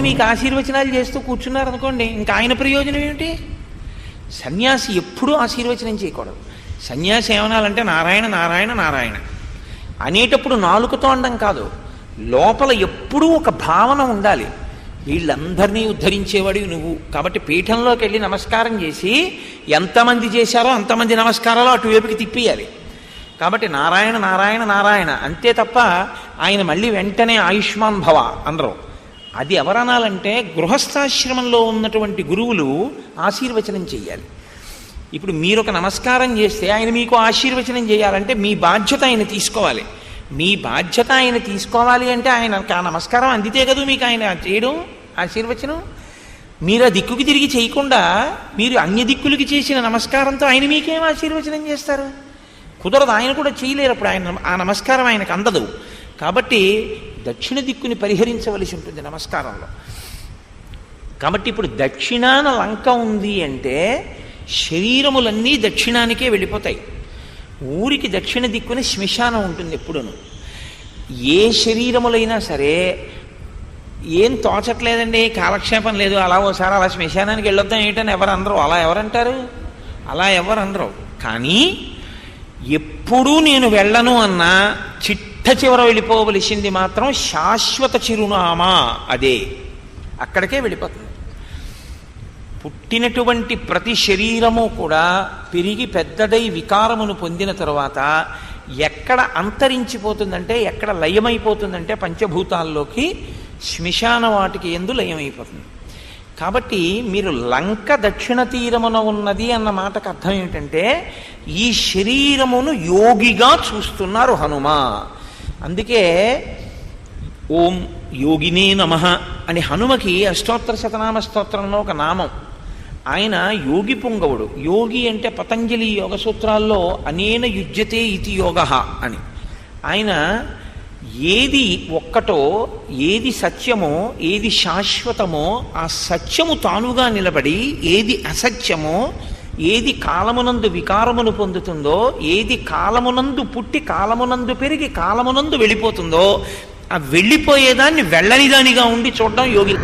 కూర్చుని మీకు ఆశీర్వచనాలు చేస్తూ కూర్చున్నారు అనుకోండి ఇంకా ఆయన ప్రయోజనం ఏమిటి? సన్యాసి ఎప్పుడూ ఆశీర్వచనం చేయకూడదు. సన్యాసి ఏమనాలంటే నారాయణ నారాయణ నారాయణ అనేటప్పుడు నాలుకతో అండం కాదు. లోపల ఎప్పుడూ ఒక భావన ఉండాలి. వీళ్ళందరినీ ఉద్ధరించేవాడివి నువ్వు. కాబట్టి పీఠంలోకి వెళ్ళి నమస్కారం చేసి ఎంతమంది చేశారో అంతమంది నమస్కారాలు అటువైపుకి తిప్పియాలి. కాబట్టి నారాయణ నారాయణ నారాయణ అంతే తప్ప ఆయన మళ్ళీ వెంటనే ఆయుష్మాన్ భవ అనరు. అది ఎవరనాలంటే గృహస్థాశ్రమంలో ఉన్నటువంటి గురువులు ఆశీర్వచనం చేయాలి ఇప్పుడు మీరు ఒక నమస్కారం చేస్తే ఆయన మీకు ఆశీర్వచనం చేయాలంటే మీ బాధ్యత ఆయన తీసుకోవాలి. మీ బాధ్యత ఆయన తీసుకోవాలి అంటే ఆయన ఆ నమస్కారం అందితే కదా మీకు ఆయన చేయడం ఆశీర్వచనం? మీరు ఆ దిక్కుకి తిరిగి చేయకుండా మీరు అన్య దిక్కులకి చేసిన నమస్కారంతో ఆయన మీకేం ఆశీర్వచనం చేస్తారు? కుదరదు ఆయన కూడా చేయలేరు అప్పుడు ఆయన ఆ నమస్కారం ఆయనకు అందదు. కాబట్టి దక్షిణ దిక్కుని పరిహరించవలసి ఉంటుంది నమస్కారంలో. కాబట్టి ఇప్పుడు దక్షిణాన లంక ఉంది అంటే శరీరములన్నీ దక్షిణానికే వెళ్ళిపోతాయి. ఊరికి దక్షిణ దిక్కున శ్మశానం ఉంటుంది ఎప్పుడును. ఏ శరీరములైనా సరే ఏం తోచట్లేదండి కాలక్షేపం లేదు అలా ఓసారి అలా శ్మశానానికి వెళ్ళొద్దాం ఏంటని ఎవరు అనరు అలా ఎవరంటారు? అలా ఎవరు అనరు కానీ ఎప్పుడూ నేను వెళ్ళను అన్నా చిట్ట చివర వెళ్ళిపోవలసింది మాత్రం శాశ్వత చిరునామా అదే. అక్కడికే వెళ్ళిపోతుంది. పుట్టినటువంటి ప్రతి శరీరము కూడా పెరిగి పెద్దదై వికారమును పొందిన తరువాత ఎక్కడ అంతరించిపోతుందంటే ఎక్కడ లయమైపోతుందంటే పంచభూతాల్లోకి శ్మశాన వాటికి ఎందు లయమైపోతుంది. కాబట్టి మీరు లంక దక్షిణ తీరమున ఉన్నది అన్న మాటకు అర్థం ఏమిటంటే ఈ శరీరమును యోగిగా చూస్తున్నారు హనుమ. అందుకే ఓం యోగినే నమ అని హనుమకి అష్టోత్తర శతనామ స్తోత్రంలో ఒక నామం. ఆయన యోగి పుంగవుడు. యోగి అంటే పతంజలి యోగ సూత్రాల్లో అనేన యుజ్యతే ఇతి యోగ అని. ఆయన ఏది ఒక్కటో ఏది సత్యమో ఏది శాశ్వతమో ఆ సత్యము తానుగా నిలబడి ఏది అసత్యమో ఏది కాలమునందు వికారమును పొందుతుందో ఏది కాలమునందు పుట్టి కాలమునందు పెరిగి కాలమునందు వెళ్ళిపోతుందో ఆ వెళ్ళిపోయేదాన్ని వెళ్ళనిదానిగా ఉండి చూడడం యోగి